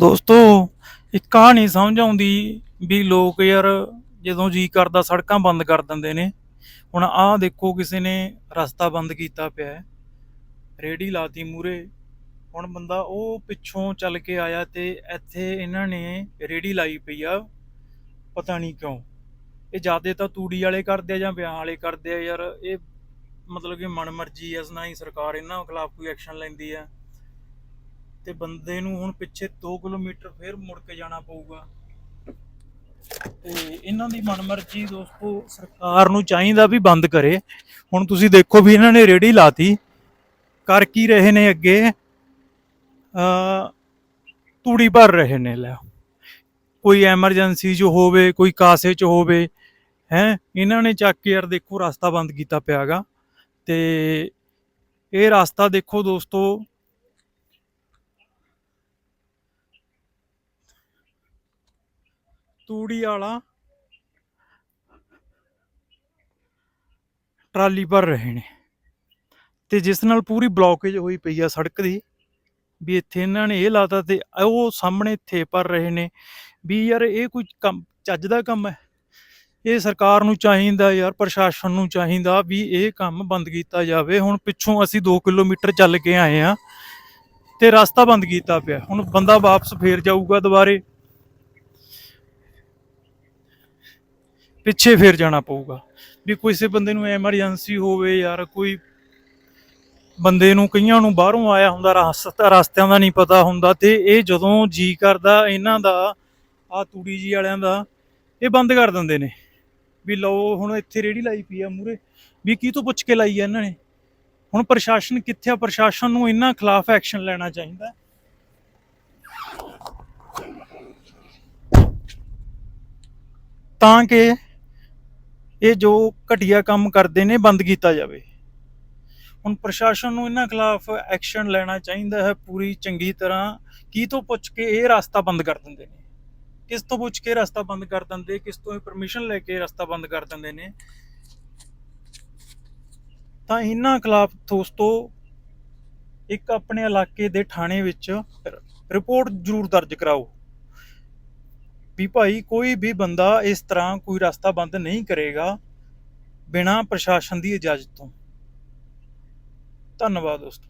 ਦੋਸਤੋ ਇੱਕ ਕਹਾਣੀ ਸਮਝ ਆਉਂਦੀ ਵੀ ਲੋਕ ਯਾਰ ਜਦੋਂ ਜੀ ਕਰਦਾ ਸੜਕਾਂ ਬੰਦ ਕਰ ਦਿੰਦੇ ਨੇ। ਹੁਣ ਆਹ ਦੇਖੋ ਕਿਸੇ ਨੇ ਰਸਤਾ ਬੰਦ ਕੀਤਾ ਪਿਆ ਹੈ। ਰੇੜੀ ਲਾਤੀ ਮੂਰੇ ਹੁਣ ਬੰਦਾ ਉਹ ਪਿੱਛੋਂ ਚੱਲ ਕੇ ਆਇਆ ਤੇ ਇੱਥੇ ਇਹਨਾਂ ਨੇ ਰੇੜੀ ਲਾਈ ਪਈ ਆ। ਪਤਾ ਨਹੀਂ ਕਿਉਂ। ਇਹ ਜਿਆਦੇ ਤਾਂ ਤੂੜੀ ਵਾਲੇ ਕਰਦੇ ਆ ਜਾਂ ਵਿਆਹ ਵਾਲੇ ਕਰਦੇ ਆ ਯਾਰ। ਇਹ ਮਤਲਬ ਕਿ ਮਨਮਰਜ਼ੀ ਐ ਨਾ ਹੀ ਸਰਕਾਰ ਇਹਨਾਂ ਖਿਲਾਫ ਕੋਈ ਐਕਸ਼ਨ ਲੈਂਦੀ ਆ। ਤੇ ਬੰਦੇ ਨੂੰ ਹੁਣ ਪਿੱਛੇ 2 ਕਿਲੋਮੀਟਰ ਫੇਰ ਮੁੜ ਕੇ ਜਾਣਾ ਪਊਗਾ। ਤੇ ਇਹਨਾਂ ਦੀ ਮਨਮਰਜ਼ੀ ਦੋਸਤੋ, ਸਰਕਾਰ ਨੂੰ ਚਾਹੀਦਾ ਵੀ ਬੰਦ ਕਰੇ। ਹੁਣ ਤੁਸੀਂ ਦੇਖੋ ਵੀ ਇਹਨਾਂ ਨੇ ਰੇੜੀ ਲਾਤੀ। ਕਰ ਕੀ ਰਹੇ ਨੇ ਅੱਗੇ? ਅ ਤੂੜੀ ਭਰ ਰਹੇ ਨੇ, ਲੈ। ਕੋਈ ਐਮਰਜੈਂਸੀ ਜੋ ਹੋਵੇ, ਕੋਈ ਕਾਸੇ ਚ ਹੋਵੇ, ਹੈ? ਇਹਨਾਂ ਨੇ ਚੱਕ ਕੇ ਯਾਰ ਦੇਖੋ, ਰਸਤਾ ਬੰਦ ਕੀਤਾ ਪਿਆਗਾ ਤੇ ਇਹ ਰਸਤਾ ਦੇਖੋ ਦੋਸਤੋ ਤੂੜੀ ਵਾਲਾ ਟਰਾਲੀ ਭਰ ਰਹੇ ਨੇ। ਤੇ ਜਿਸ ਨਾਲ ਪੂਰੀ ਬਲੌਕੇਜ ਹੋਈ ਪਈ ਆ ਸੜਕ ਦੀ, ਵੀ ਇੱਥੇ ਇਹਨਾਂ ਨੇ ਇਹ ਲਾਤਾ ਤੇ ਉਹ ਸਾਹਮਣੇ ਇੱਥੇ ਭਰ ਰਹੇ ਨੇ, ਵੀ ਯਾਰ ਇਹ ਕੋਈ ਕੰਮ, ਚੱਜ ਦਾ ਕੰਮ ਹੈ। ਇਹ ਸਰਕਾਰ ਨੂੰ ਚਾਹੀਦਾ, ਯਾਰ ਪ੍ਰਸ਼ਾਸਨ ਨੂੰ ਚਾਹੀਦਾ ਵੀ ਇਹ ਕੰਮ ਬੰਦ ਕੀਤਾ ਜਾਵੇ। ਹੁਣ ਪਿੱਛੋਂ ਅਸੀਂ 2 ਕਿਲੋਮੀਟਰ ਚੱਲ ਕੇ ਆਏ ਆ ਤੇ ਰਸਤਾ ਬੰਦ ਕੀਤਾ ਪਿਆ। ਹੁਣ ਬੰਦਾ ਵਾਪਸ ਫੇਰ ਜਾਊਗਾ ਦੁਬਾਰੇ। ਪਿੱਛੇ ਫੇਰ ਜਾਣਾ ਪਊਗਾ। ਵੀ ਕਿਸੇ ਬੰਦੇ ਨੂੰ ਐਮਰਜੈਂਸੀ ਹੋਵੇ ਯਾਰ, ਕੋਈ ਬੰਦੇ ਨੂੰ ਕਈਆਂ ਨੂੰ ਬਾਹਰੋਂ ਆਇਆ ਹੁੰਦਾ, ਰਸਤਾ, ਰਸਤਿਆਂ ਦਾ ਨਹੀਂ ਪਤਾ ਹੁੰਦਾ ਤੇ ਇਹ ਜਦੋਂ ਜੀ ਕਰਦਾ, ਇਹਨਾਂ ਦਾ ਆ ਤੂੜੀ ਜੀ ਵਾਲਿਆਂ ਦਾ, ਇਹ ਬੰਦ ਕਰ ਦਿੰਦੇ ਨੇ। ਵੀ ਲਓ, ਹੁਣ ਇੱਥੇ ਰੇੜੀ ਲਾਈ ਪਈ ਆ ਮੂਰੇ ਵੀ ਕੀ ਤੋਂ ਪੁੱਛ ਕੇ ਲਾਈ ਆ ਇਹਨਾਂ ਨੇ? ਹੁਣ ਪ੍ਰਸ਼ਾਸਨ ਕਿੱਥੇ ਆ? ਪ੍ਰਸ਼ਾਸਨ ਨੂੰ ਇਹਨਾਂ ਖਿਲਾਫ ਐਕਸ਼ਨ ਲੈਣਾ ਚਾਹੀਦਾ। ਤਾਂ ਕਿ ਇਹ ਜੋ ਘਟੀਆ ਕੰਮ ਕਰਦੇ ਨੇ, ਬੰਦ ਕੀਤਾ ਜਾਵੇ। ਹੁਣ ਪ੍ਰਸ਼ਾਸਨ ਨੂੰ ਇਹਨਾਂ ਖਿਲਾਫ ਐਕਸ਼ਨ ਲੈਣਾ ਚਾਹੀਦਾ ਹੈ ਪੂਰੀ ਚੰਗੀ ਤਰ੍ਹਾਂ। ਕੀ ਤੋਂ ਪੁੱਛ ਕੇ ਇਹ ਰਸਤਾ ਬੰਦ ਕਰ ਦਿੰਦੇ ਨੇ? ਕਿਸ ਤੋਂ ਪੁੱਛ ਕੇ ਰਸਤਾ ਬੰਦ ਕਰ ਦਿੰਦੇ? ਕਿਸ ਤੋਂ ਪਰਮਿਸ਼ਨ ਲੈ ਕੇ ਰਸਤਾ ਬੰਦ ਕਰ ਦਿੰਦੇ ਨੇ? ਤਾਂ ਇਹਨਾਂ ਖਿਲਾਫ ਦੋਸਤੋ, ਇੱਕ ਆਪਣੇ ਇਲਾਕੇ ਦੇ ਥਾਣੇ ਵਿੱਚ ਰਿਪੋਰਟ ਜ਼ਰੂਰ ਦਰਜ ਕਰਾਓ। ਵੀ ਭਾਈ ਕੋਈ ਵੀ ਬੰਦਾ ਇਸ ਤਰ੍ਹਾਂ ਕੋਈ ਰਸਤਾ ਬੰਦ ਨਹੀਂ ਕਰੇਗਾ ਬਿਨਾਂ ਪ੍ਰਸ਼ਾਸਨ ਦੀ ਇਜਾਜ਼ਤ ਤੋਂ। ਧੰਨਵਾਦ ਦੋਸਤੋ।